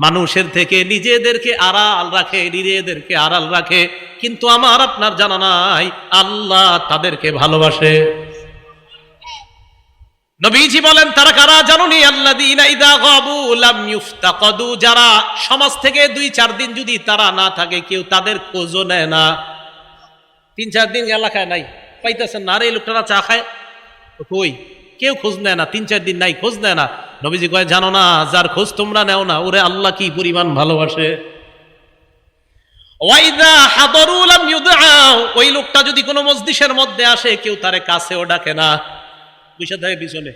মানুষের থেকে নিজেদেরকে আড়াল রাখে, নিজেদেরকে আড়াল রাখে। কিন্তু আমার আপনার জানা নাই, আল্লাহ তাদেরকে ভালোবাসে। নবীজি বলেন, তারা কারা জানুনি? ইফতাকাদু। যারা সমাজ থেকে দুই, চার দিন যদি তারা না থাকে, কেউ তাদের খোঁজও নেয় না। তিন, চার দিন এলাকায় নাই, পাইতেছেন না। এই লোকটা চা খায়? কই? কেউ খোঁজ নেয় না, তিন চার দিন নাই, খোঁজ নেয় না। নবীজি কয়, জানো না, যার খোঁজ তোমরা নেও না, ওরে আল্লাহ কি পরিমাণ ভালোবাসে? ওই লোকটা যদি কোনো মসজিদের মধ্যে আসে, কেউ তারে কাছেও ডাকে না। বুঝে থাকে পিছনে।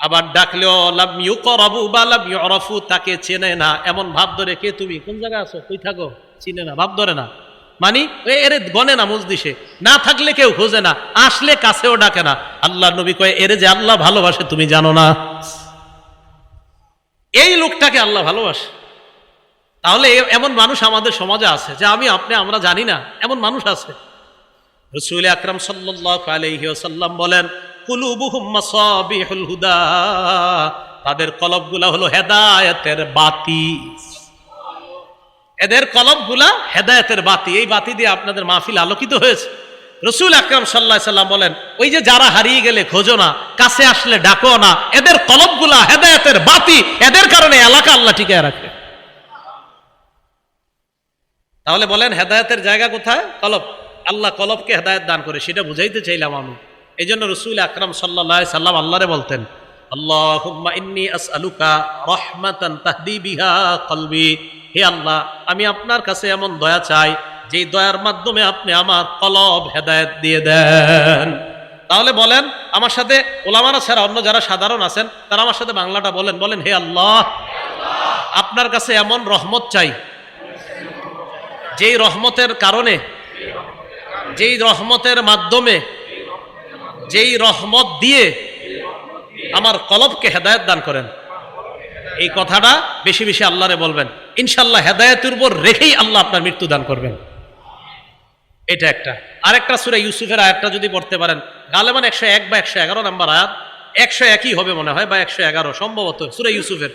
আবার ডাকলেও, লাম ইউকরাবু বা লাম ইউরাফু, তাকে চেনে না। এমন ভাব ধরে, কে তুমি? কোন জায়গায় আছো? কই থাকো? চিনে না, ভাব ধরে না। মানি? এরে গনে না মসজিষে না থাকলে কেউ খোঁজে না। আসলে কাছেও ডাকে না। আল্লাহ নবী কয়ে, এরে যে আল্লাহ ভালোবাসে, তুমি জানো না। এই লোকটাকে আল্লাহ ভালোবাসে। তাহলে এমন মানুষ আমাদের সমাজে আছে, যে আমি, আপনি, আমরা জানি না। এমন মানুষ আছে। রসুল আকরাম সাল্লাহ আলহি সাল্লাম বলেন হুদা। তাদের কলবগুলা হলো হেদায়তের বাতি। এদের কলবগুলা হেদায়তের বাতি। এই বাতি দিয়ে আপনাদের মাহফিল আলোকিত হয়েছে। রসুল আকরাম সাল্লাহ সাল্লাম বলেন, ওই যে যারা হারিয়ে গেলে খোঁজো না, কাছে আসলে ডাকো না, এদের কলবগুলা হেদায়তের বাতি, এদের কারণে এলাকা আল্লাহ টিকে রাখে। তাহলে বলেন, হেদায়তের জায়গা কোথায়? কলব আল্লাহ কলবকে হেদায়েত দান করে, সেটা বুঝাইতে চাইলাম আমি। এই জন্য রসুল আকরাম সাল্লাহ সাল্লাম আল্লাহরে বলতেন ইন্নি তাহদি বিহা কলবি। হে আল্লাহ, আমি আপনার কাছে এমন দয়া চাই, যেই দয়ার মাধ্যমে আপনি আমার কলব হেদায়েত দিয়ে দেন। তাহলে বলেন, আমার সাথে ওলামারা ছাড়া অন্য যারা সাধারণ আছেন, তারা আমার সাথে বাংলাটা বলেন। বলেন, হে আল্লাহ, আপনার কাছে এমন রহমত চাই, যেই রহমতের কারণে, যেই রহমতের মাধ্যমে, যেই রহমত দিয়ে আমার কলবকে হেদায়ত দান করেন। এই কথাটা বেশি বেশি আল্লাহরে বলবেন। ইনশাল্লাহ হেদায়তের উপর রেখেই আল্লাহ আপনার মৃত্যু দান করবেন। এটা একটা। আরেকটা সুরা ইউসুফের আয়াতটা যদি পড়তে পারেন, গালেমান একশো এক বা একশো এগারো নাম্বার আয়াত, একশো একই হবে মনে হয় বা একশো এগারো, সম্ভবত সুরা ইউসুফের।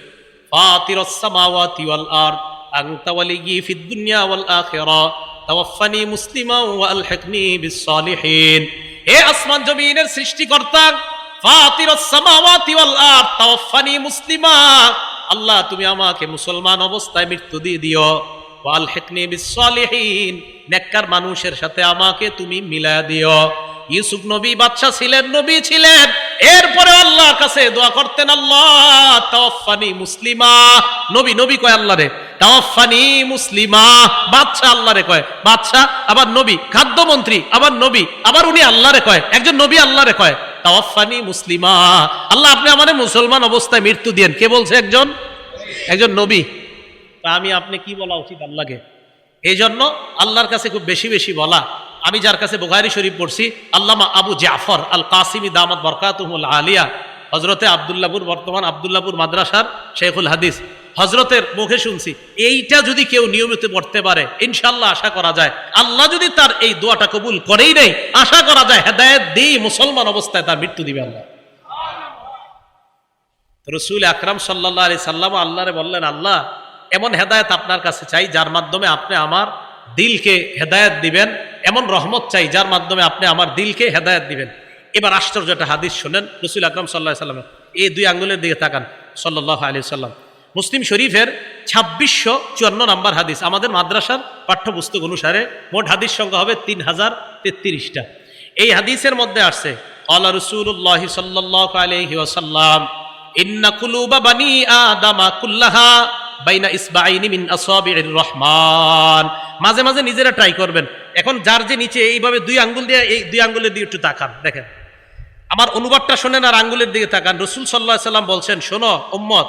ফাতিরাস ওয়াল আরদ, আনতা ওয়ালিয়্যি ফিদ ওয়াল আখিরা, তাওয়াফফানি মুসলিমা ওয়া আলহিকনি বিস সালিহিন। হে আসমান জমিনের সৃষ্টিকর্তা আল্লাহ, তুমি আমাকে মুসলমান অবস্থায় মৃত্যু দিয়ে দিও। ওয়াল হেকনি বিসলিহীন নেককার মানুষের সাথে আমাকে তুমি মিলায়া দিও। ইউসুফ নবী বাদশা ছিলেন, নবী ছিলেন। এরপরে আল্লাহর কাছে দোয়া করতেন, আল্লাহ তাওয়াফানি মুসলিমা। নবী নবী কয় আল্লাহ রে তাওয়াফানি মুসলিমা। বাদশা আল্লাহ রে কয় বাদশা আবার নবী, খাদ্যমন্ত্রী আবার নবী, আবার উনি আল্লাহ রে কয়, একজন নবী আল্লাহ রে কয়। তাওয়াফানি মুসলিমা। আল্লাহ, আপনি আমাদের মুসলমান অবস্থায় মৃত্যু দিয়েন। কে বলছে একজন? একজন নবী। তা আমি, আপনি কি বলা উচিত আল্লাহকে? এই জন্য আল্লাহর কাছে খুব বেশি বেশি বলা। আমি যার কাছে বুখারি শরীফ পড়ছি, আল্লামা আবু জাফর আল কাসিমি দামাত বরকাতুল আলিয়া। হজরতে আবদুল্লাপুর বর্তমান আবদুল্লাপুর মাদ্রাসার শেখুল হাদিস। হজরতের মুখে শুনছি, এইটা যদি কেউ নিয়মিত পড়তে পারে ইনশাল্লাহ আশা করা যায়। আল্লাহ যদি তার এই দোয়াটা কবুল করেই নেই আশা করা যায় হেদায়ত দিই মুসলমান অবস্থায় তার মৃত্যু দিবে আল্লাহ। রসুল আকরাম সাল্লাহ আলি সাল্লাম আল্লাহরে বললেন, আল্লাহ, এমন হেদায়ত আপনার কাছে চাই, যার মাধ্যমে আপনি আমার দিলকে হেদায়ত দিবেন। এমন রহমত চাই, যার মাধ্যমে আপনি আমার দিলকে হেদায়ত দিবেন। এবার আশ্চর্য একটা হাদিস শোনেন, রসুল আকরাম সাল্লাহ সাল্লামের, এই দুই আঙ্গুলের দিকে তাকান সাল্লাহ আলি সাল্লাম। মুসলিম শরীফের ছাব্বিশশো চুয়ান্ন নম্বর হাদিস, আমাদের মাদ্রাসার পাঠ্যপুস্তক অনুসারে মোট হাদিস সংখ্যা হবে তিন হাজার তেত্রিশটা। এই হাদিসের মধ্যে আসছে আল্লাহ রসুল্লাহ সাল্লাহ আলহি ওসাল্লাম ইন্না কুলুবা বানি আদামা কুল্লাহা বাইনা ইসবাইনি মিন আসাবির রহমান। মাঝে মাঝে নিজেরা ট্রাই করবেন। এখন যার যে নিচে এইভাবে দুই আঙ্গুল দিয়ে, এই দুই আঙ্গুলের দিকে একটু তাকান, দেখেন। আমার অনুবাদটা শোনেন আর আঙ্গুলের দিকে তাকান। রসুল সাল্লাহ সাল্লাম বলছেন, শোনো উম্মত,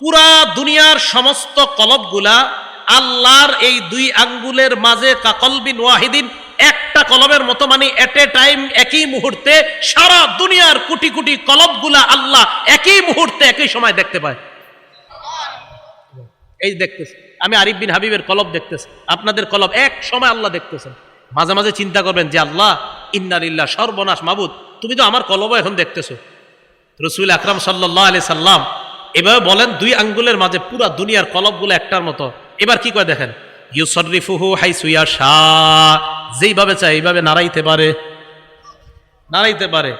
পুরা দুনিয়ার সমস্ত কলবগুলা আল্লাহর এই দুই আঙ্গুলের মাঝে কাকলবিন ওয়াহিদিন, একটা কলমের মতো মানে এট এ টাইম একই মুহূর্তে সারা দুনিয়ার কোটি কোটি কলবগুলা আল্লাহ একই মুহূর্তে একই সময় দেখতে পায়। এই দেখতেছে আমি আরিফ বিন হাবিবের কলব দেখতেছি আপনাদের কলব এক সময় আল্লাহ দেখতেছেন। মাঝে মাঝে চিন্তা করবেন যে, আল্লাহ, ইন্নালিল্লাহ সর্বনাশ মাবুদ। তুমি তো আমার কলব এখন দেখতেছো। রসুল আকরাম সাল্লাহ আলি সাল্লাম এভাবে বলেন, দুই আঙ্গুলের মাঝে পুরা দুনিয়ার কলবগুলো একটার মতো। এবার কি করে দেখেন? ইউসরিফুহু হাই সুইয়া শাহ যেইভাবে চায় এইভাবে নাড়াইতে পারে। নাড়াইতে পারে।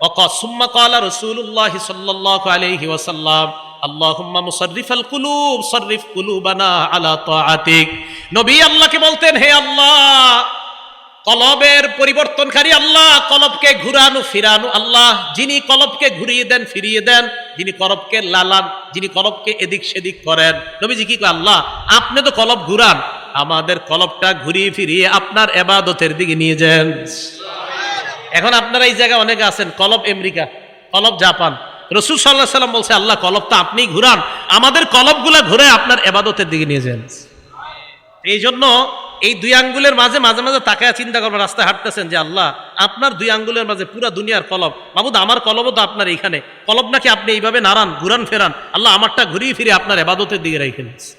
অক সুম্মা কালা রসুল্লাহ সাল্লাহ আলাইহি ওয়াসাল্লাম, আল্লাহুম্মা মুসাররিফাল কুলুব, সাররিফ কুলুবানা আলা তাআতিক। নবী আল্লাহকে বলতেন, হে আল্লাহ কলবের পরিবর্তনকারী আল্লাহ, কলবকে ঘুরানো, ফিরানো আল্লাহ। যিনি কলবকে ঘুরিয়ে দেন, ফিরিয়ে দেন, যিনি কলবকে লালান, যিনি কলবকে এদিক সেদিক করেন। নবীজি কি আল্লাহ, আপনি তো কলব ঘুরান, আমাদের কলবটা ঘুরিয়ে ফিরিয়ে আপনার এবাদতের দিকে নিয়ে যান। এখন আপনারা এই জায়গায় অনেকে আছেন, কলব আমেরিকা, কলব জাপান। রসুল সাল্লাহ সাল্লাম বলছে, আল্লাহ, কলব তো আপনি ঘুরান, আমাদের কলবগুলা ঘুরে আপনার এবাদতের দিকে নিয়ে যান। এই জন্য এই দুই আঙ্গুলের মাঝে মাঝে মাঝে তাকায় চিন্তা করবেন, রাস্তায় হাঁটতেছেন যে আল্লাহ, আপনার দুই আঙ্গুলের মাঝে পুরা দুনিয়ার কলব। বাবুদ আমার কলবও তো আপনার এইখানে। কলব নাকি আপনি এইভাবে নাড়ান, ঘুরান, ফেরান। আল্লাহ আমারটা ঘুরিয়ে ফিরে আপনার এবাদতের দিকে রেখে নিচ্ছে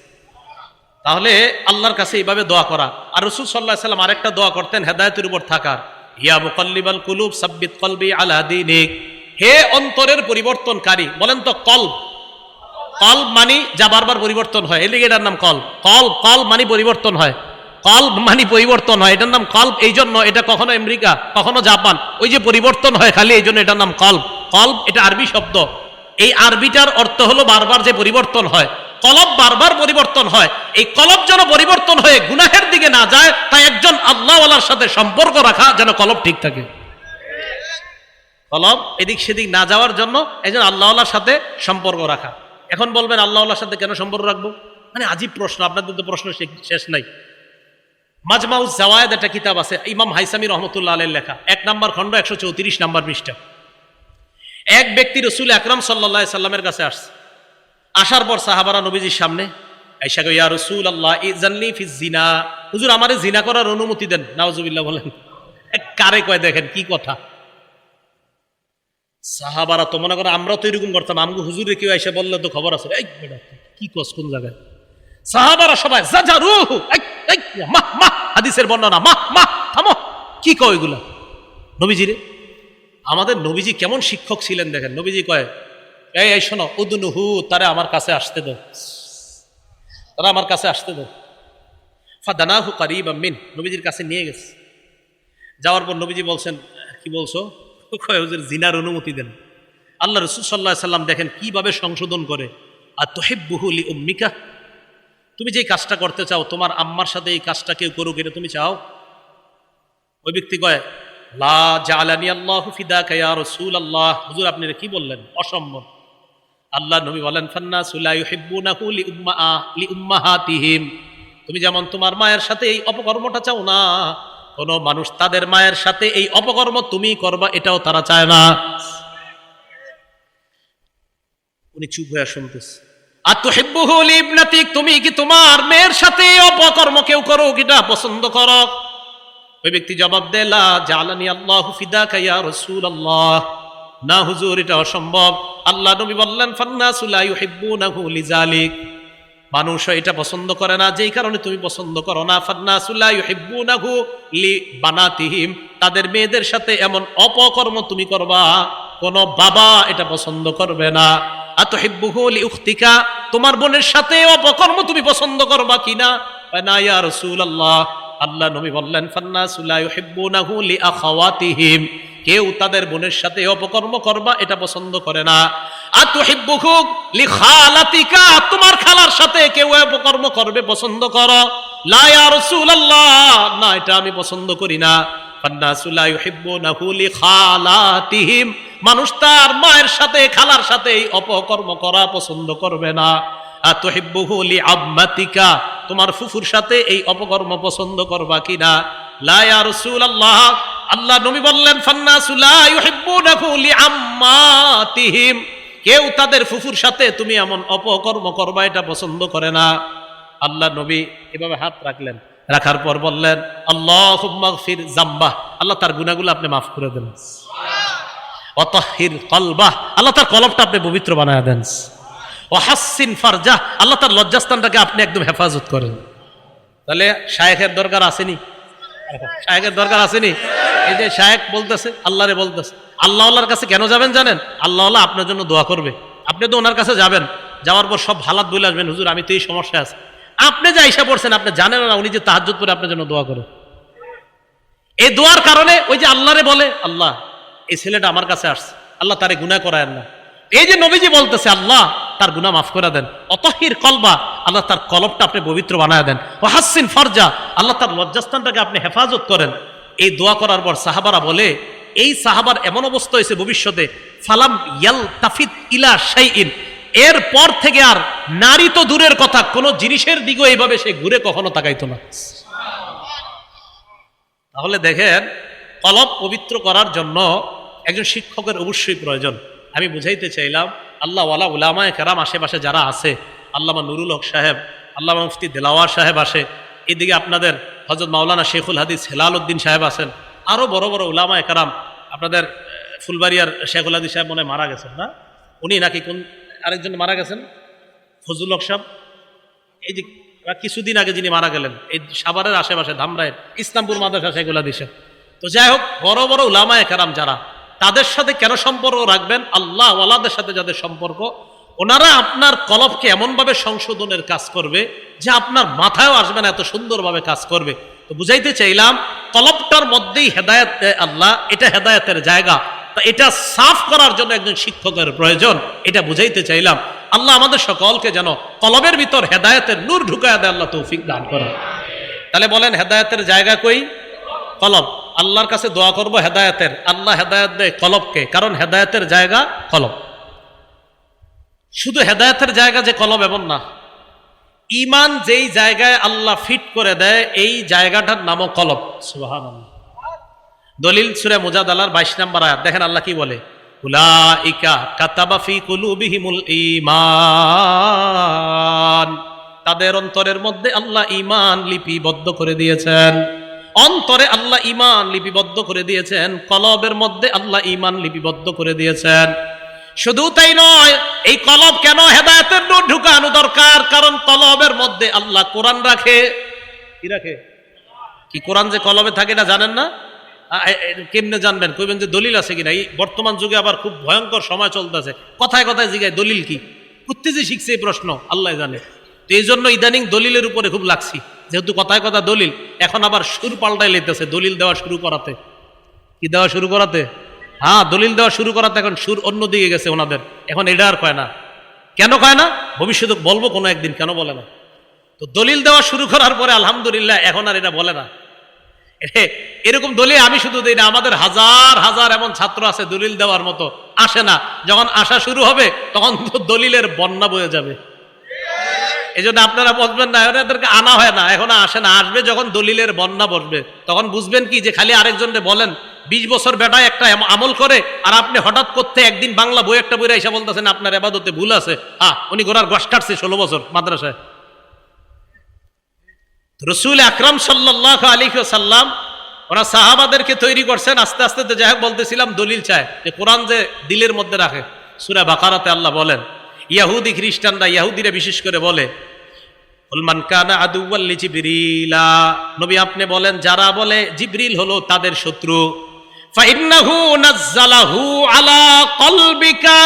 তাহলে আল্লাহর কাছে এইভাবে দোয়া করা। আর রসুল সাল্লাহ সাল্লাম আরেকটা দোয়া করতেন, হেদায়তের উপর থাকার। ইয়া মুকল্লিবাল কুলুব, সাব্বিত কলবি আলা হে অন্তরের পরিবর্তনকারী, বলেন তো কল্ব। কল্ব মানি, যা বারবার পরিবর্তন হয়। এলিগেটার নাম কল কল কল মানি পরিবর্তন হয়। কল্ব মানি পরিবর্তন হয়, এটার নাম কল্ব এই জন্য এটা কখনো আমেরিকা, কখনো জাপান, ওই যে পরিবর্তন হয় খালি, এই জন্য এটার নাম কল্ব কল্ব এটা আরবি শব্দ। এই আরবিটার অর্থ হলো বারবার যে পরিবর্তন হয়। কলব বারবার পরিবর্তন হয়। এই কলব যেন পরিবর্তন হয়ে গুনাহের দিকে না যায়, তাই একজন আল্লাহওয়ালার সাথে সম্পর্ক রাখা যেন কলব ঠিক থাকে। কলব এদিক সেদিক না যাওয়ার জন্য একজন আল্লাহওয়ালার সাথে সম্পর্ক রাখা। এখন বলবেন, আল্লাহওয়ালার সাথে কেন সম্পর্ক রাখব? মানে আজীব প্রশ্ন, আপনাদের তো প্রশ্ন শেষ নাই। মাজমাউজ জাওয়ায়দ একটা কিতাব আছে, ইমাম হাইসামি রহমতুল্লাহ আলের লেখা। এক নম্বর খণ্ড একশো চৌত্রিশ নম্বর পৃষ্ঠা। এক ব্যক্তি রসুল আকরাম সাল্লাহ সাল্লামের কাছে আসছে। আসার পর সাহাবারা নবীজির সামনে, আইসা ইয়া রসুল আল্লাহ ইজান্নি ফি জিনা হুজুর জিনা করার অনুমতি দেন। নাওজুবিল্লাহ বলেন কারে কয় দেখেন, কি কথা? সাহাবারা, তো মনে করো আমরা তো এরকম করতাম, আমগো হুজুরে কেউ এসে বললে তো খবর আছে। এই কি কস কোন জায়গায়? সাহাবারা সবাই যা যা রুহ মাহ মাহ হাদিসের বর্ণনা মাহ মাহ থামো। কি কয় এগুলা? নবীজিরে, আমাদের নবীজি কেমন শিক্ষক ছিলেন দেখেন। নবীজি কয়, এই এই শোনো, উদনুহু, তারা আমার কাছে আসতে দাও তারা আমার কাছে আসতে দাও ফাদানাহু কারিব মিন। নবীজির কাছে নিয়ে গেছে। যাওয়ার পর নবীজি বলছেন, কি বলছো? কয়, হুজুর, জিনার অনুমতি দেন। আল্লাহ রসুল সাল্লাহ সাল্লাম দেখেন কীভাবে সংশোধন করে। আর তোহেব্বুহুলি উম্মিকা তুমি যে কাজটা করতে চাও, তোমার আম্মার সাথে এই কাজটা কেউ করুক, এটা তুমি চাও? ওই ব্যক্তি কয়, লা জালানি আল্লাহ ফিদা কায়া রসুল আল্লাহ হুজুর, আপনি কি বললেন? অসম্ভব। আল্লাহ নবী বলেন ফান্না সুলাই হিব্বুনাহু লি উম্মা, লি উম্মাহাতিহিম। তুমি যেমন তোমার মায়ের সাথে এই অপকর্মটা চাও না, কোন মানুষ তাদের মায়ের সাথে এই অপকর্ম তুমি করবা, এটাও তারা চায় না। উনি চুপ হয়ে শুনতেছে। আর তো হেব্বুহুল ইবনাতিক তুমি কি তোমার মেয়ের সাথে অপকর্ম কেউ করো কিটা পছন্দ করো? ওই ব্যক্তি জবাব দেলা জালানি আল্লাহ ফিদা কাইয়া রসুল আল্লাহ না হুজুর, এটা অসম্ভব। আল্লাহ নবী বললেন ফান্না সুলাই হিব্বুনাহু লিজালিক। মানুষ এটা পছন্দ করে না, যেই কারণে তুমি পছন্দ করো না। ফান্না সুলাই হিব্বুনাহু লি বানাতিহিম। তাদের মেয়েদের সাথে এমন অপকর্ম তুমি করবা। কোন বাবা এটা পছন্দ করবে না। আত হিব্বুহু লি উখতিকা তোমার বোনের সাথে অপকর্ম তুমি পছন্দ করবা কিনা? না ইয়া আল্লাহ নবী বললেন কেউ তাদের বোনের সাথে অপকর্ম করবা, এটা পছন্দ করে না। আতুহিব্বুহু লি খালাতিকা তোমার খালার সাথে কেউ অপকর্ম করবে, পছন্দ করো। লা ইয়া রাসূলুল্লাহ, না, এটা আমি পছন্দ করি না। মানুষ তার মায়ের সাথে, খালার সাথে অপকর্ম করা পছন্দ করবে না। আতুহিব্বুহু লি আম্মাতিকা তোমার ফুফুর সাথে এই অপকর্ম পছন্দ করবা কিনা? লা ইয়া রাসূলুল্লাহ। আল্লাহ নবী বললেন, ফান্নাসু লা ইউহিব্বুনাহু লিআম্মাতিহিম। কেউ তাদের ফুফুর সাথে তুমি এমন অপকর্ম করবা, এটা পছন্দ করে না। আল্লাহ নবী এভাবে হাত রাখলেন। রাখার পর বললেন আল্লাহ ফির জাম্বাহ আল্লাহ তার গুনাগুলো আপনি মাফ করে দেন। অতহির কলবাহ। আল্লাহ তার কলবটা আপনি পবিত্র বানায় দেন। ও হাসিন ফারজা আল্লাহ তার লজ্জাস্থানটাকে আপনি একদম হেফাজত করেন। তাহলে শায়েখের দরকার আসেনি? শায়েখের দরকার আসেনি? এই যে শায়েক বলতেছে আল্লাহরে বলতেছে। আল্লাহ আল্লাহর কাছে কেন যাবেন জানেন? আল্লাহ আল্লাহ আপনার জন্য দোয়া করবে। আপনি তো ওনার কাছে যাবেন। যাওয়ার পর সব হালাত বলে আসবেন হুজুর আমি তো এই সমস্যা আছে। আপনি যা ইসা পড়ছেন আপনি জানেন না, উনি যে তাহাজ্জুদ করে আপনার জন্য দোয়া করে। এই দোয়ার কারণে ওই যে আল্লাহরে বলে, আল্লাহ, এই ছেলেটা আমার কাছে আসছে। আল্লাহ তারে গুনাহ করায় না। এই যে নবীজি বলতেছে, আল্লাহ, তার গুনাহ মাফ করে দেন। অতহির কলবা, আল্লাহ তার কলবটা আপনি পবিত্র বানায় দেন। ও হাসিন ফরজা, আল্লাহ তার লজ্জাস্থানটাকে আপনি হেফাজত করেন। এই দোয়া করার পর সাহাবারা বলে, এই সাহাবার এমন অবস্থা হয়েছে ভবিষ্যতে, ফালাম ইয়াল তাফিদ ইলা শাইইন। এর পর থেকে আর নারী তো দূরের কথা, কোনো জিনিসের দিকেও এইভাবে সে ঘুরে কখনো তাকাইতো না। তাহলে দেখেন কলব পবিত্র করার জন্য একজন শিক্ষকের অবশ্যই প্রয়োজন। আমি বুঝাইতে চাইলাম, আল্লাহ ওয়ালা উলামায় কেরাম আশেপাশে যারা আছে, আল্লামা নুরুল হক সাহেব, আল্লামা মুফতি দেলাওয়ার সাহেব আসে, এদিকে আপনাদের হজরত মাওলানা শেখুল হাদিস হেলাল উদ্দিন সাহেব আছেন আরও বড় বড় উলামায় কেরাম, আপনাদের ফুলবাড়িয়ার শেখুল হাদিস সাহেব মনে মারা গেছেন না? উনি নাকি কোন আরেকজন মারা গেছেন, ফজলুল হক এই যে কিছুদিন আগে যিনি মারা গেলেন, এই সাভারের আশেপাশে ধামরায়ের ইসলামপুর মাদ্রাসা, সেগুলা দিছে। তো যাই হোক, বড় বড় উলামায় কারাম যারা, তাদের সাথে কেন সম্পর্ক রাখবেন? আল্লাহ ওয়ালাদের সাথে যাদের সম্পর্ক, ওনারা আপনার কলবকে এমনভাবে সংশোধনের কাজ করবে যে আপনার মাথায়ও আসবে না এত সুন্দরভাবে কাজ করবে। তো বুঝাইতে চাইলাম, কলবটার মধ্যেই হেদায়ত আল্লাহ, এটা হেদায়তের জায়গা। এটা সাফ করার জন্য একজন শিক্ষকের প্রয়োজন, এটা বুঝাইতে চাইলাম। আল্লাহ আমাদের সকলকে যেন কলবের ভিতর হেদায়তের নূর ঢুকায় দেয়, আল্লাহ তৌফিক দান করেন। তাহলে বলেন, হেদায়তের জায়গা কই? কলব। আল্লাহর কাছে দোয়া করব হেদায়তের। আল্লাহ হেদায়ত দেয় কলবকে, কারণ হেদায়তের জায়গা কলব। শুধু হেদায়তের জায়গা যে কলব এমন না। ইমান যেই জায়গায় আল্লাহ ফিট করে দেয়, এই জায়গাটার নামও কলব। সুবহানাল্লাহ। দলিল সুরে মুজাদালার বাইশ নম্বর আয়াত। দেখেন আল্লাহ কি বলে? উলাইকা কাতাবা ফি কুলুবিহিমুল ঈমান। তাদের অন্তরের মধ্যে আল্লাহ ইমান লিপিবদ্ধ করে দিয়েছেন। অন্তরে আল্লাহ ইমান লিপিবদ্ধ করে দিয়েছেন। কলবের মধ্যে আল্লাহ ইমান লিপিবদ্ধ করে দিয়েছেন। শুধু তাই নয়, এই কলব কেন হেদায়তের নূর ঢুকানো দরকার? কারণ কলবের মধ্যে আল্লাহ কোরআন রাখে। কি রাখে? কি কোরআন যে কলবে থাকে না জানেন না? কেমনে জানবেন? কইবেন যে দলিল আছে কিনা? এই বর্তমান যুগে আবার খুব ভয়ঙ্কর সময় চলতেছে। কথায় কথায় জিগায়, দলিল কি? করতে যে শিখছে এই প্রশ্ন, আল্লাহ জানে। তো এই জন্য ইদানিং দলিলের উপরে খুব লাগছি। যেহেতু কথায় কথা দলিল, এখন আবার সুর পাল্টাই লেতেছে, দলিল দেওয়া শুরু করাতে। কি দেওয়া শুরু করাতে? হ্যাঁ দলিল দেওয়া শুরু করাতে এখন সুর অন্য দিকে গেছে ওনাদের। এখন এটা আর কয় না। কেন কয় না? ভবিষ্যতে বলব কোনো একদিন, কেন বলে না? তো দলিল দেওয়া শুরু করার পরে আলহামদুলিল্লাহ, এখন আর এটা বলে না। এরকম দলিল আমি শুধু দিই না, আমাদের হাজার হাজার এমন ছাত্র আছে দলিল দেওয়ার মতো, আসে না। যখন আসা শুরু হবে, তখন তো দলিলের বন্যা বয়ে যাবে। এই জন্য আপনারা বসবেন না এদেরকে আনা হয় না, এখন আসে না, আসবে যখন দলিলের বন্যা বসবে। তখন বুঝবেন কি যে খালি আরেকজনকে বলেন, বিশ বছর বেটায় একটা আমল করে, আর আপনি হঠাৎ করতে একদিন বাংলা বই একটা বইরা এসে বলতেছেন, আপনার এবাদতে ভুল আছে। হ্যাঁ উনি গোড়ার গস কাটছে ষোলো বছর মাদ্রাসায়। রসুল আকরাম সাল্লাহ আলী সাল্লাম ওরা সাহাবাদেরকে তৈরি করছেন, আস্তে আস্তে তো যাই হোক বলতেছিলাম, দলিল চায় যে কোরআন যে দিলের মধ্যে রাখে, সুরা বাকারাতে আল্লাহ বলেন, ইয়াহুদি খ্রিস্টানরা ইয়াহুদিরা বিশেষ করে বলে উলমান কানা আদুয়াল্লি জিবরিলা নবী আপনি বলেন, যারা বলে জিবরিল হলো তাদের শত্রু ফাইন্নাহু নাজ্জালাহু আলা কলবিকা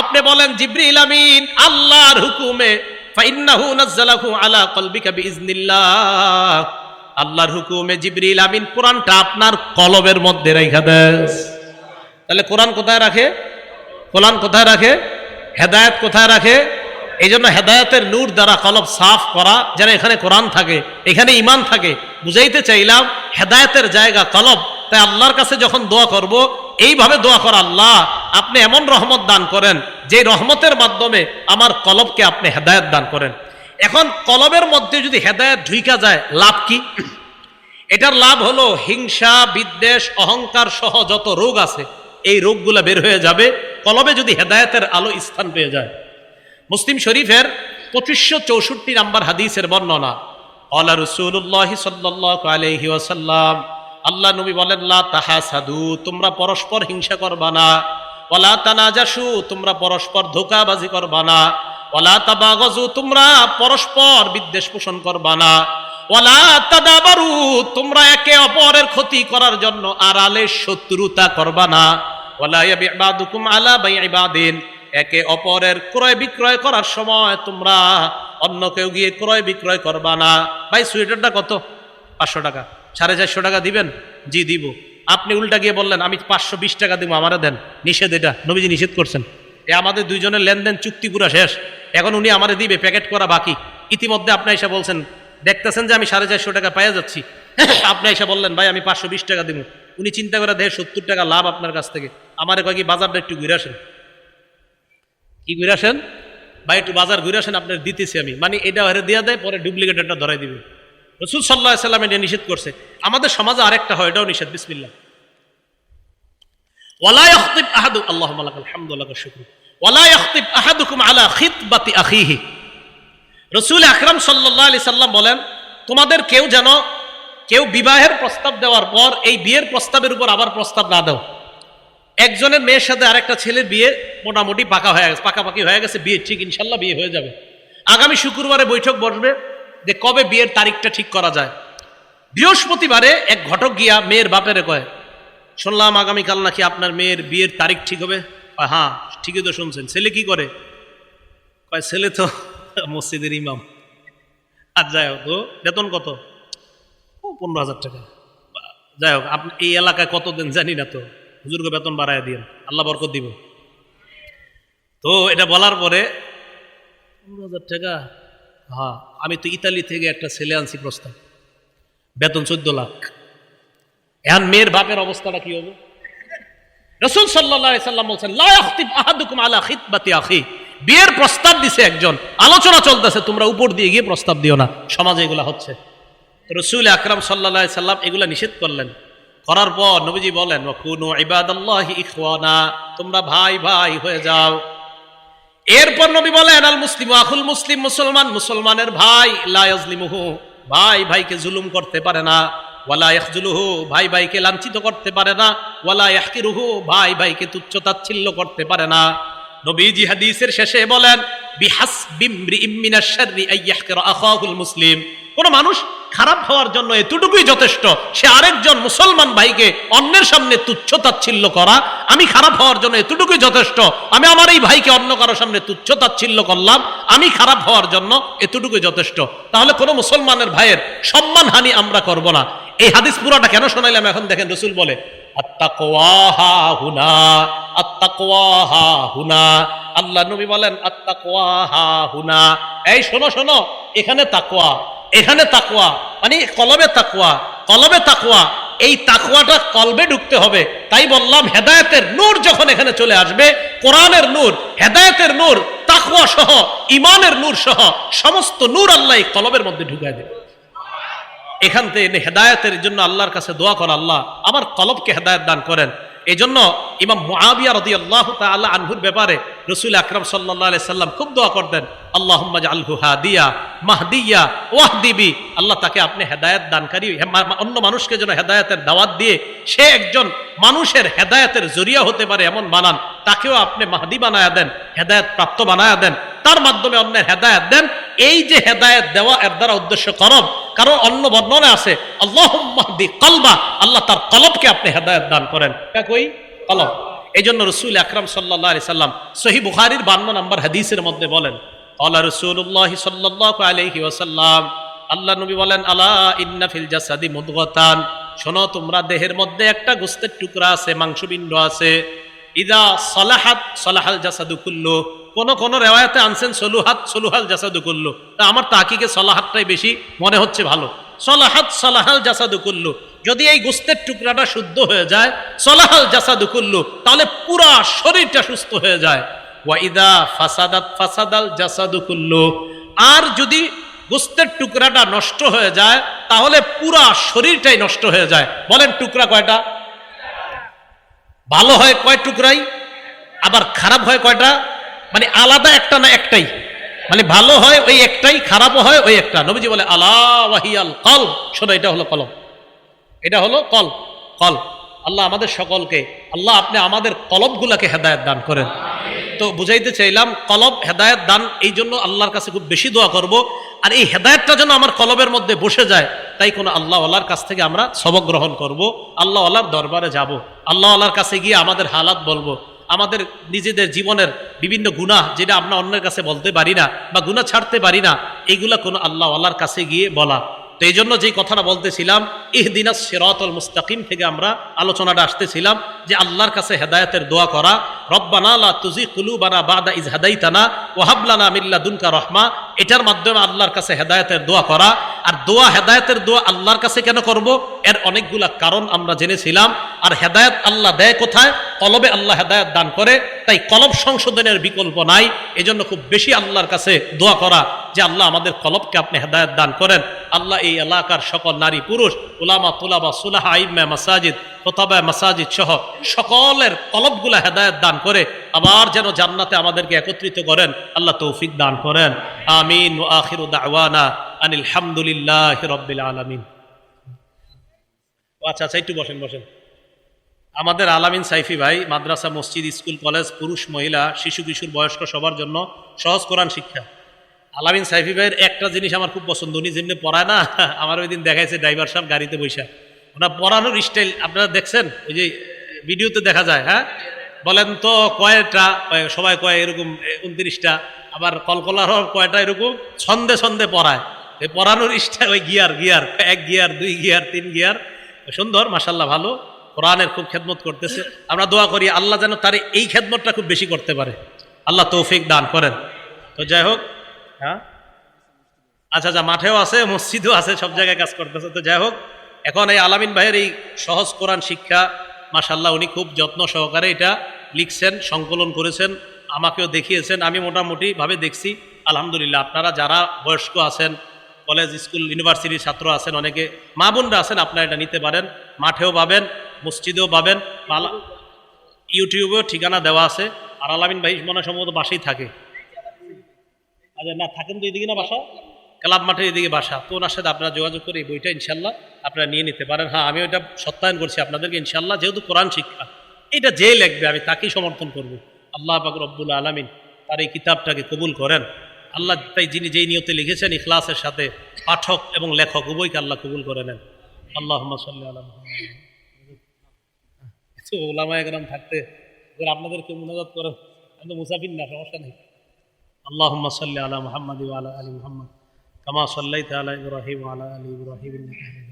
আপনি বলেন, জিবরিল আমিন, আল্লাহর হুকুমে ফাইন্নাহু নাজ্জালাহু আলা কলবিকা বিইজনিল্লাহ। আল্লাহর হুকুমে জিবরিল আমিন কোরআনটা আপনার কলবের মধ্যে রেখা দেয় তাহলে কোরআন কোথায় রাখে? কোরআন কোথায় রাখে? হেদায়েত কোথায় রাখে? এই জন্য হেদায়তের নূর দ্বারা কলব সাফ করা, যেন এখানে কোরআন থাকে, এখানে ইমান থাকে, বুঝাইতে চাইলাম, হেদায়তের জায়গা কলব তাই আল্লাহর কাছে যখন দোয়া করব, এইভাবে দোয়া করা আল্লাহ, আপনি এমন রহমত দান করেন যে রহমতের মাধ্যমে আমার কলবকে আপনি হেদায়ত দান করেন। এখন কলবের মধ্যে যদি হেদায়ত ঢুইকা যায়, লাভ কি? এটার লাভ হলো হিংসা, বিদ্বেষ, অহংকার সহ যত রোগ আছে, এই রোগগুলো বের হয়ে যাবে, কলবে যদি হেদায়েতের আলো স্থান পেয়ে যায়। মুসলিম শরীফের পঁচিশশো চৌষট্টি নাম্বার হাদিসের বর্ণনা আল্লাহ রসুল্লাহ সাল্লাহ আলহি ওয়াসাল্লাম আল্লাহ নবী বলেন, লা তাহা সাধু তোমরা পরস্পর হিংসা করবা না। ওলা তানাজাসু, তোমরা পরস্পর ধোকাবাজি করবা না। ওলা তাবাগজু তোমরা পরস্পর বিদ্বেষ পোষণ করবা না। ওলা তাদাবারু, তোমরা একে অপরের ক্ষতি করার জন্য আড়ালে শত্রুতা করবা না। ওলা ইয়াবিবাদুকুম আলা বাইবাদিন একে অপরের ক্রয় বিক্রয় করার সময় তোমরা অন্য কেউ গিয়ে ক্রয় বিক্রয় করবা না। ভাই সোয়েটারটা কত? পাঁচশো টাকা। সাড়ে চারশো টাকা দিবেন? জি, দিব। আপনি উল্টা গিয়ে বললেন, আমি পাঁচশো বিশ টাকা দিব, আমারে দেন। নিষেধ এটা, নবীজি নিষেধ করছেন। এ আমাদের দুইজনের লেনদেন চুক্তি পুরা শেষ। এখন উনি আমারে দিবে, প্যাকেট করা বাকি। ইতিমধ্যে আপনি এসে বলছেন, দেখতেছেন যে আমি সাড়ে চারশো টাকা পাইয়া যাচ্ছি। আপনি এসে বললেন, ভাই, আমি পাঁচশো বিশ টাকা দিব উনি চিন্তা করে দেয় সত্তর টাকা লাভ আপনার কাছ থেকে। আমার কয় বাজারটা একটু ঘুরে আসেন? কি ঘুরে আসেন? বা একটু বাজার ঘুরে আসেন, আপনার দিতেছি আমি। মানে এটা হেরে দেওয়া দেয়, পরে ডুপ্লিকেট একটা ধরাই দিবে। রসুল সাল্লাহ সাল্লাম এটা নিষেধ করছে। আমাদের সমাজে আরেকটা হয়, এটাও নিষেধ বিসমিল্লা ওয়ালা ইয়াখতিব আহাদু আহাদুকুম আলা খিতবাতি আখিহি। রসুল আকরাম সাল্লাম বলেন, তোমাদের কেউ যেন, কেউ বিবাহের প্রস্তাব দেওয়ার পর এই বিয়ের প্রস্তাবের উপর আবার প্রস্তাব না দাও। একজনের মেয়ের সাথে আরেকটা ছেলের বিয়ে মোটামুটি পাকা হয়ে গেছে, পাকাপাকি হয়ে গেছে, বিয়ে ঠিক ইনশাল্লাহ বিয়ে হয়ে যাবে। আগামী শুক্রবারে বৈঠক বসবে যে কবে বিয়ের তারিখটা ঠিক করা যায়। বৃহস্পতিবারে এক ঘটক গিয়া মেয়ের বাপেরে কয়, শুনলাম আগামীকাল নাকি আপনার মেয়ের বিয়ের তারিখ ঠিক হবে? হ্যাঁ ঠিকই তো শুনছেন। ছেলে কি করে? কয়, ছেলে তো মসজিদের ইমাম। আর যাই হোক তো বেতন কত? ও, পনেরো হাজার টাকা। যাই হোক, আপনি এই এলাকায় কত দেন জানি না তো। হুজুরকে বেতন বাড়ায় দিন আল্লাহ বরকত দিব। তো এটা বলার পরে, পনেরো হাজার টাকা হ্যাঁ আমি তো ইতালি থেকে একটা ছেলে আনছি প্রস্তাব। বেতন চোদ্দ লাখ। এখন মেয়ের বাপের অবস্থাটা কি হবে? রসুল সাল্লাহ সাল্লাম বলছেন, লা ইয়াখতিব আহাদুকুম আলা খিতবাতি আখি। বিয়ের প্রস্তাব দিছে একজন। আলোচনা চলতেছে, তোমরা উপর দিয়ে গিয়ে প্রস্তাব দিও না। সমাজে এগুলা হচ্ছে। রসুল আকরাম সাল্লাহ সাল্লাম এগুলা নিষেধ করলেন। করার পর নবীজি বলেন ইবাদাল্লাহি ইখওয়ানা। তোমরা ভাই ভাই হয়ে যাও। এরপর নবী বলেন, আল মুসলিম আখুল মুসলিম মুসলমান, মুসলমানের ভাই লায়াজলিমুহু ভাই ভাইকে জুলুম করতে পারে না। ওয়ালা ইয়াখজুলুহু, ভাই ভাইকে লাঞ্ছিত করতে পারে না। ওয়ালা ইয়াহকিরুহু, ভাই ভাইকে তুচ্ছ তাচ্ছিল্য করতে পারে না। নবীজি হাদিসের শেষে বলেন বিহাসবিমরিইম মিনাশ শাররি আইয়াহকিরা আখাহুল মুসলিম। কোন মানুষ খারাপ হওয়ার জন্য এতটুকুই যথেষ্ট। সে আরেকজন মুসলমান ভাইকে অন্যের সামনে তুচ্ছ তাচ্ছিল্য করা, আমি খারাপ হওয়ার জন্য এতটুকুই যথেষ্ট। আমি আমার এই ভাইকে অন্য কারোর সামনে তুচ্ছ তাচ্ছিল্য করলাম, আমি খারাপ হওয়ার জন্য এতটুকুই যথেষ্ট। তাহলে কোনো মুসলমানের ভাইয়ের সম্মানহানি আমরা করব না। এই হাদিস পুরাটা কেন শোনাইলাম এখন দেখেন রসুল বলে আল্লাহ নবী বলেন, আত্তাকওয়াহা হুনা। এই শোনো শোনো, এখানে তাকওয়া। এখানে তাকুয়া মানে কলবে তাকুয়া কলবে তাকুয়া এই তাকওয়াটা কলবে ঢুকতে হবে। তাই বললাম, হেদায়তের নূর যখন এখানে চলে আসবে, কোরআনের নূর, হেদায়তের নূর, তাকওয়া সহ ইমানের নূর সহ, সমস্ত নূর আল্লাহ এই কলবের মধ্যে ঢুকায় দেবে। এখান থেকে হেদায়তের জন্য আল্লাহর কাছে দোয়া কর আল্লাহ আমার কলবকে হেদায়ত দান করেন। এই জন্য ইমাম মুআবিয়া আল্লাহ তাল্লাহ আনহুর ব্যাপারে রসুল আকরম সাল্লাহ আলাই সাল্লাম খুব দোয়া করতেন আল্লাহ আলহু হাদিয়া মাহদিয়া ওয়াহদিবি আল্লাহ তাকে আপনি হেদায়ত দানকারী অন্য মানুষকে যেন হেদায়তের দাওয়াত দিয়ে সে একজন মানুষের হেদায়তের জরিয়া হতে পারে এমন বানান, তাকেও আপনি মাহদি বানায়া দেন হেদায়ত প্রাপ্ত বানায়া দেন। তার মাধ্যমে অন্যের হেদায়ত দেন। এই যে হেদায়ত দেওয়া এর দ্বারা উদ্দেশ্য করব। কারণ অন্য বর্ণনা আছে আল্লাহ কলবা আল্লাহ তার কলবকে আপনি হেদায়ত দান করেন। কই? কলব। এই জন্য রসুল আকরাম সাল্লাহ সাল্লাম সহি বুখারির বান্ন নম্বর হাদিসের মধ্যে বলেন আল্লাহ রসুল্লাহ সাল্লাহ আলহি ওসাল্লাম আল্লাহ নবী বলেন, আলা ইন্না ফিল জাসাদি মুদগতান শোনো তোমরা দেহের মধ্যে একটা গোস্তের টুকরা আছে, মাংসপিণ্ড আছে। ইদা সলাহাত সলাহাল জাসাদু কুল্লু কোন কোন রেওয়ায়তে আনছেন, সলুহাত, সলুহাল জাসাদু কুল্লু। তা আমার তাকিকে সলাহাতটাই বেশি মনে হচ্ছে ভালো। সলাহাত, সলাহাল জাসাদু কুল্লু। যদি এই গোস্তের টুকরাটা শুদ্ধ হয়ে যায়, সলাহাল জাসাদু কুল্লু, তাহলে পুরা শরীরটা সুস্থ হয়ে যায়। ওয়াইদা ফাসাদাত ফাসাদাল জাসাদু কুল্লু। আর যদি গোস্তের টুকরাটা নষ্ট হয়ে যায়, তাহলে পুরা শরীরটাই নষ্ট হয়ে যায়। বলেন টুকরা কয়টা? ভালো হয় কয় টুকরাই? আবার খারাপ হয় কয়টা? মানে আলাদা একটা না একটাই। মানে ভালো হয় ওই একটাই, খারাপও হয় ওই একটা। নবীজি বলে, আলা ওয়াহিয়াল কল শোনো, এটা হলো কলম এটা হলো কল কল আল্লাহ আমাদের সকলকে, আল্লাহ আপনি আমাদের কলবগুলাকে হেদায়ত দান করেন। তো বুঝাইতে চাইলাম, কলব হেদায়ত দান, এই জন্য আল্লাহর কাছে খুব বেশি দোয়া করব। আর এই হেদায়তটা যেন আমার কলবের মধ্যে বসে যায়, তাই কোনো আল্লাহ আল্লাহর কাছ থেকে আমরা সবক গ্রহণ করব। আল্লাহ আল্লাহর দরবারে যাব। আল্লাহ আল্লাহর কাছে গিয়ে আমাদের হালাত বলব। আমাদের নিজেদের জীবনের বিভিন্ন গুণা যেটা আমরা অন্যের কাছে বলতে পারি না বা গুণা ছাড়তে পারি না, এগুলা কোনো আল্লাহ আল্লাহর কাছে গিয়ে বলা। তো এই জন্য যেই কথাটা বলতেছিলাম, ইহদিনাস সিরাতুল মুস্তাকিম থেকে আমরা আলোচনাটা আসতেছিলাম যে আল্লাহর কাছে হেদায়েতের দোয়া করা, রব্বানা লা তুজি কুলুবানা বাদা ইজ হাদাইতানা ওয়াহাবলানা মিল্লা দুনকা রহমা এটার মাধ্যমে আল্লাহর কাছে হেদায়েতের দোয়া করা। আর দোয়া, হেদায়েতের দোয়া আল্লাহর কাছে কেন করব? এর অনেকগুলা কারণ আমরা জেনেছিলাম। আর হেদায়েত আল্লাহ দেয় কোথায়? কলবে আল্লাহ হেদায়েত দান করে। তাই কলব সংশোধনের বিকল্প নাই। এজন্য খুব বেশি আল্লাহর কাছে দোয়া করা যে আল্লাহ আমাদের কলবকে আপনি হেদায়েত দান করেন। আল্লাহ এই এলাকার সকল নারী, পুরুষ, উলামা, তুলাবা, সুলাহা, আইম্মা, মাসাজিদ কোতাবা মাসাজিদ সহ সকলের কলবগুলা হেদায়েত দান করে আবার যেন জান্নাতে আমাদেরকে একত্রিত করেন। আল্লাহ তৌফিক দান করেন। আমিন। ও আখিরু দাওয়ানা আনিল হামদুলিল্লাহ রব্বিল আলামিন। আচ্ছা আচ্ছা একটু বসেন বসেন। আমাদের আলামিন সাইফি ভাই, মাদ্রাসা, মসজিদ, স্কুল, কলেজ, পুরুষ, মহিলা, শিশু, কিশোর, বয়স্ক সবার জন্য সহজ কোরআন শিক্ষা। আলামিন সাইফি ভাইয়ের একটা জিনিস আমার খুব পছন্দ, উনি যেমনি পড়ায় না, আমার ওই দিন দেখাইছে ড্রাইভার সাহেব গাড়িতে বৈশা ওনার পড়ানোর স্টাইল আপনারা দেখছেন? ওই যে ভিডিওতে দেখা যায় হ্যাঁ? বলেন তো, কয়টা সবাই কয় এরকম উনত্রিশটা, আবার কলকলার কয়টা এরকম? ছন্দে ছন্দে পড়ায়। এই পড়ানোর স্টাইল ওই গিয়ার গিয়ার এক গিয়ার দুই গিয়ার তিন গিয়ার সুন্দর মাসাল্লাহ ভালো। কোরআনের খুব খেদমত করতেছে। আমরা দোয়া করি, আল্লাহ যেন তার এই খেদমতটা খুব বেশি করতে পারে। আল্লাহ তৌফিক দান করেন। তো যাই হোক হ্যাঁ? আচ্ছা আচ্ছা মাঠেও আছে, মসজিদও আছে, সব জায়গায় কাজ করতেছে। তো যাই হোক, এখন এই আলামিন ভাইয়ের এই সহজ কোরআন শিক্ষা মাসাল্লাহ উনি খুব যত্ন সহকারে এটা লিখছেন, সংকলন করেছেন, আমাকেও দেখিয়েছেন, আমি মোটামুটি ভাবে দেখছি। আলহামদুলিল্লাহ, আপনারা যারা বয়স্ক আছেন, কলেজ, স্কুল, ইউনিভার্সিটির ছাত্র আছেন, অনেকে মা বোনরা আছেন, আপনারা এটা নিতে পারেন। মাঠেও পাবেন, মসজিদেও পাবেন ইউটিউবেও ঠিকানা দেওয়া আছে। আর আলামিন ভাই মনে সম্ভবত বাসেই থাকে। আচ্ছা না, থাকেন তো এদিকে না বাসা ক্লাব মাঠের এদিকে বাসা। তো ওনার সাথে আপনারা যোগাযোগ করে এই বইটা ইনশাল্লাহ আপনারা নিয়ে নিতে পারেন। হ্যাঁ আমি ওইটা সত্যায়ন করছি আপনাদেরকে ইনশাল্লাহ, যেহেতু কোরআন শিক্ষা। এটা যে লিখবে, আমি তাকেই সমর্থন করব। আল্লাহ পাক রব্বুল আলমিন তার এই কিতাবটাকে কবুল করেন। আল্লাহ তাই যিনি যেই নিয়তে লিখেছেন, ইখলাসের সাথে পাঠক এবং লেখক উভয়কে আল্লাহ কবুল করে নেন। আল্লাহ সাল্লাহ আলম থাকতে আপনাদেরকে মোনাজাত করেন। আমি তো মুসাফির না, সমস্যা নেই। اللهم صل على محمد وعلى آل محمد كما صليت على إبراهيم وعلى آل إبراهيم إنك حميد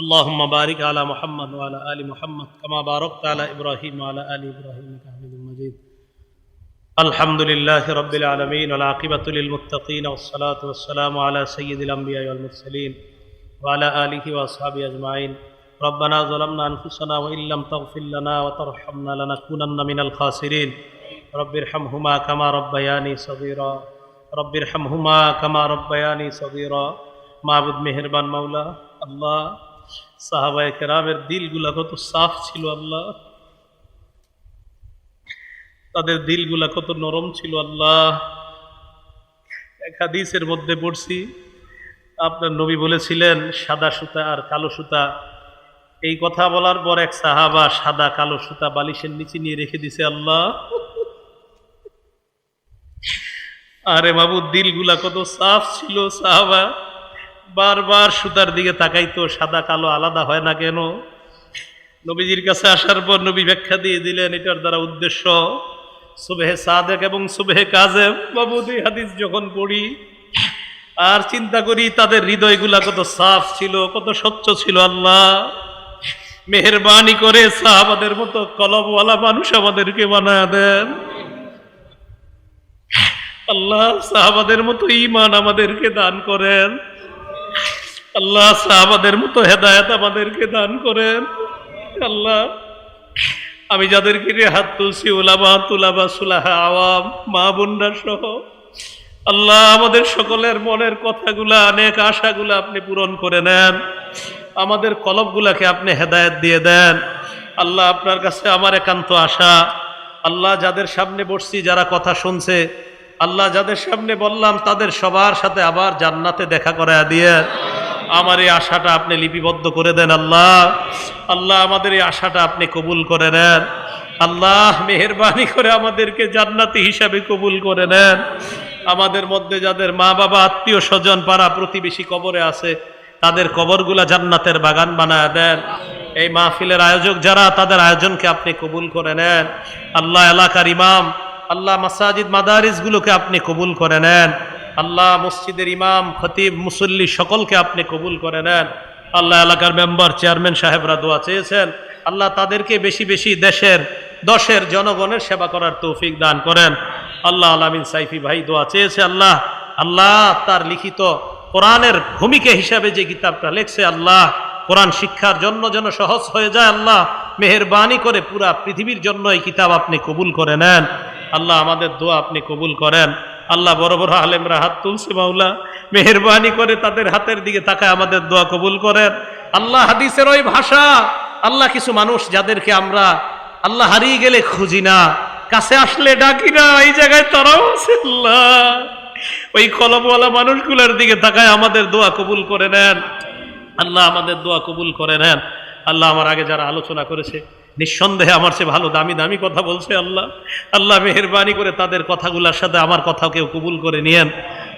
اللهم بارك على محمد وعلى آل محمد كما باركت على إبراهيم وعلى آل إبراهيم إنك حميد مجيد. الحمد لله رب العالمين والعاقبة للمتقين والصلاة والسلام على سيد الأنبياء والمرسلين وعلى آله وأصحابه أجمعين. ربنا ظلمنا أنفسنا وإن لم تغفر لنا وترحمنا لنكونن من الخاسرين رب ارحمهما كما ربياني صغيرا رب ارحمهما كما ربياني صغيرا মাহবুদ মেহেরবান মাওলা আল্লাহ সাহাবায়ে কেরামের দিলগুলা কত সাফ ছিল আল্লাহ তাদের দিলগুলা কত নরম ছিল আল্লাহ এক হাদিসের মধ্যে পড়ছি আপনার নবী বলেছিলেন সাদা সুতা আর কালো সুতা এই কথা বলার পর এক সাহাবা সাদা কালো সুতা বালিশের নিচে নিয়ে রেখে দিছে, আল্লাহ! আরে বাবু, দিলগুলা কত সাফ ছিল সাহাবা। বারবার সুতার দিকে তাকাইতো, সাদা কালো আলাদা হয় না কেন? নবীজির কাছে আসার পর নবী ব্যাখ্যা দিয়ে দিলেন, এটার দ্বারা উদ্দেশ্য, সুবেহে সাদেক এবং সুবেহে কাজেম। বাবু, দুই হাদিস যখন পড়ি, আর চিন্তা করি তাদের হৃদয়গুলা কত সাফ ছিল, কত স্বচ্ছ ছিল, আল্লাহ। মেহরবানি করে সাহাবাদের মতো কলমওয়ালা মানুষ আমাদেরকে বানায় দেন। আল্লাহ সাহাবাদের মতো ইমান আমাদেরকে দান করেন। আল্লাহ সাহাবাদের মতো হেদায়ত আমাদেরকে দান করেন। আল্লাহ, আমি যাদেরকে হাত তুলছি ওলামা তুলাবা, সুলাহা, আওয়াম, মা বোনরা সহ, আল্লাহ আমাদের সকলের মনের কথাগুলা অনেক আশাগুলা আপনি পূরণ করে নেন। আমাদের কলবগুলাকে আপনি হেদায়েত দিয়ে দেন। আল্লাহ আপনার কাছে আমার একান্ত আশা। আল্লাহ যাদের সামনে বসছি, যারা কথা শুনছে, আল্লাহ যাদের সামনে বললাম, তাদের সবার সাথে আবার জান্নাতে দেখা করায় দিয়ে আমার এই আশাটা আপনি লিপিবদ্ধ করে দেন আল্লাহ। আল্লাহ আমাদের এই আশাটা আপনি কবুল করে নেন। আল্লাহ মেহরবানি করে আমাদেরকে জান্নাতি হিসাবে কবুল করে নেন। আমাদের মধ্যে যাদের মা বাবা আত্মীয় স্বজন পাড়া প্রতিবেশী কবরে আছে তাদের কবরগুলা জান্নাতের বাগান বানায় দেন। এই মাহফিলের আয়োজক যারা, তাদের আয়োজনকে আপনি কবুল করে নেন। আল্লাহ এলাকার ইমাম, আল্লাহ মাসাজিদ মাদারিসগুলোকে আপনি কবুল করে নেন। আল্লাহ মসজিদের ইমাম, খতিব, মুসল্লি সকলকে আপনি কবুল করে নেন। আল্লাহ এলাকার মেম্বার, চেয়ারম্যান সাহেবরা দোয়া চেয়েছেন। আল্লাহ তাদেরকে বেশি বেশি দেশের, দশের জনগণের সেবা করার তৌফিক দান করেন। আল্লাহ আলামিন সাইফি ভাই দোয়া চেয়েছে, আল্লাহ আল্লাহ তার লিখিত কোরআনের ভূমিকা হিসাবে যে কিতাবটা লেখছে আল্লাহ, কোরআন শিক্ষার জন্য যেন সহজ হয়ে যায় আল্লাহ, মেহরবানি করে পুরা পৃথিবীর জন্য এই কিতাব আপনি কবুল করে নেন। আল্লাহ আমাদের দোয়া আপনি কবুল করেন। আল্লাহ বড় বড় আলেমরা হাত তুলছে মাওলা, মেহরবানি করে তাদের হাতের দিকে তাকায় আমাদের দোয়া কবুল করেন। আল্লাহ হাদিসের ওই ভাষা, আল্লাহ কিছু মানুষ যাদেরকে আমরা, আল্লাহ হারিয়ে গেলে খুঁজি না, কাছে আসলে ডাকি না, এই জায়গায় তারাও আল্লাহ। ওই কলমওয়ালা মানুষগুলোর দিকে তাকায় আমাদের দোয়া কবুল করে নেন। আল্লাহ আমাদের দোয়া কবুল করে নেন। আল্লাহ আমার আগে যারা আলোচনা করেছে, নিঃসন্দেহে আমার সে ভালো দামি দামি কথা বলছে আল্লাহ। আল্লাহ মেহরবানি করে তাদের কথাগুলোর সাথে আমার কথা কেউ কবুল করে নিয়েন।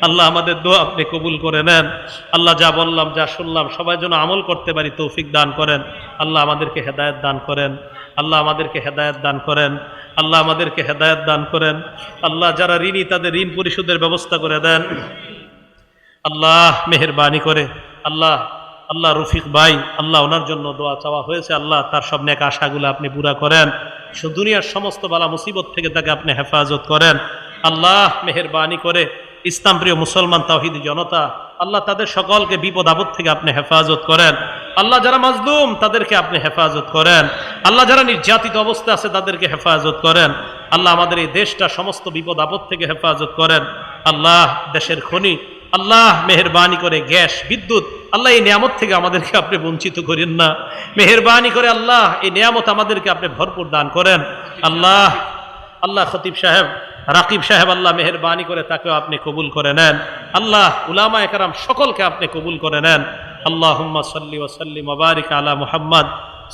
আল্লাহ আমাদের দোয়া আপনি কবুল করে নেন। আল্লাহ যা বললাম, যা শুনলাম, সবাই যেন আমল করতে পারি, তৌফিক দান করেন। আল্লাহ আমাদেরকে হেদায়ত দান করেন। আল্লাহ আমাদেরকে হেদায়ত দান করেন। আল্লাহ আমাদেরকে হেদায়ত দান করেন। আল্লাহ যারা ঋণী, তাদের ঋণ পরিশোধের ব্যবস্থা করে দেন। আল্লাহ মেহরবানি করে। আল্লাহ আল্লাহ রফিক ভাই, আল্লাহ ওনার জন্য দোয়া চাওয়া হয়েছে। আল্লাহ তার সব নেক আশাগুলো আপনি পুরা করেন। দুনিয়ার সমস্ত বালা মুসিবত থেকে তাকে আপনি হেফাজত করেন। আল্লাহ মেহরবানি করে। ইসলাম প্রিয় মুসলমান তাহিদি জনতা, আল্লাহ তাদের সকলকে বিপদ আপদ থেকে আপনি হেফাজত করেন। আল্লাহ যারা মাজলুম, তাদেরকে আপনি হেফাজত করেন। আল্লাহ যারা নির্যাতিত অবস্থা আছে, তাদেরকে হেফাজত করেন। আল্লাহ আমাদের এই দেশটা সমস্ত বিপদ আপদ থেকে হেফাজত করেন। আল্লাহ দেশের খনি, আল্লাহ মেহরবানি করে গ্যাস, বিদ্যুৎ, আল্লাহ এই নিয়ামত থেকে আমাদেরকে আপনি বঞ্চিত করেন না। মেহরবানি করে আল্লাহ এই নিয়ামত আমাদেরকে আপনি ভরপুর দান করেন। আল্লাহ আল্লাহ খতিব সাহেব রাকিব সাহেব আল্লাহ মেহরবানি করে তাকেও আপনি কবুল করে নেন। আল্লাহ উলামা একরাম সকলকে আপনি কবুল করে নেন। আল্লাহ সাল্লি ওসাল্লি মবারিক আলা মুহাম্মদ।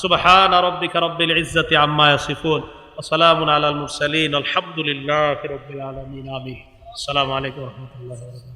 সুবহান রব্বিকা রব্বিল ইজ্জতি আম্মা ইয়াসিফুন। আসসালামু আলাল মুরসালিন। আলহামদুলিল্লাহি রব্বিল আলামিন। আমিন। আসসালামু আলাইকুম ওয়া রাহমাতুল্লাহি ওয়া বারাকাতুহু।